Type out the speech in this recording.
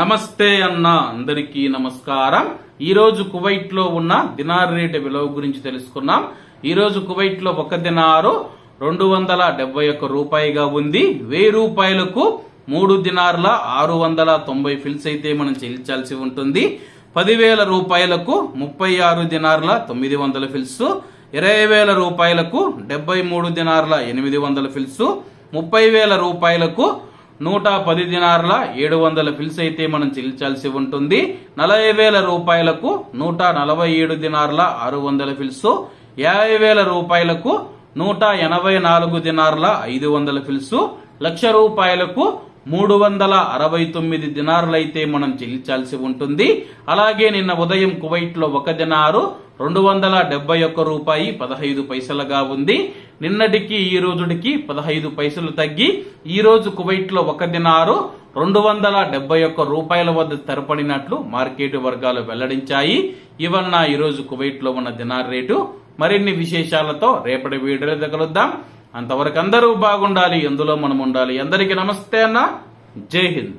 నమస్తే అన్న అందరికీ నమస్కారం. ఈరోజు కువైట్లో కువైట్లో ఉన్న దినార్ రేటు విలువ గురించి తెలుసుకున్నాం. ఈరోజు కువైట్లో కువైట్లో ఒక దినారు రెండు వందల డెబ్బై ఒక్క రూపాయిగా ఉంది. వెయ్యి రూపాయలకు మూడు దినార్ల ఆరు వందల తొంభై ఫిల్స్ అయితే మనం చెల్లించాల్సి ఉంటుంది. పదివేల రూపాయలకు ముప్పై ఆరు దినార్ల తొమ్మిది వందల ఫిల్స్ ఇరవై వేల రూపాయలకు డెబ్బై మూడు దినార్ల ఎనిమిది వందల ఫిల్స్ ముప్పై వేల రూపాయలకు నూట పది దినార్ల ఏడు వందల ఫిల్స్ అయితే మనం చెల్లించాల్సి ఉంటుంది. నలభై వేల రూపాయలకు నూట నలభై ఏడు దినార్ల ఆరు వందల ఫిల్స్. యాభై వేల రూపాయలకు నూట ఎనభై నాలుగు దినార్ల ఐదు వందల ఫిల్స్. లక్ష రూపాయలకు మూడు వందల అరవై తొమ్మిది దినార్లైతే మనం చెల్లించాల్సి ఉంటుంది. అలాగే నిన్న ఉదయం కువైట్లో ఒక దినారు రెండు వందల డెబ్బై ఒక్క రూపాయి పదహైదు పైసలుగా ఉంది. నిన్నటికి ఈ రోజుడికి పదహైదు పైసలు తగ్గి ఈ రోజు కువైట్లో ఒక దినారు రెండు వందల డెబ్బై ఒక్క రూపాయల వద్ద స్థిరపడినట్లు మార్కెట్ వర్గాలు వెల్లడించాయి. ఇవన్న ఈరోజు కువైట్లో కువైట్లో ఉన్న దినార్ రేటు. మరిన్ని విశేషాలతో రేపటి వీడియోలో తగలుద్దాం అంతవరకు అందరూ బాగుండాలి. ఎందులో మనం ఉండాలి. అందరికీ నమస్తే అన్న. జై హింద్.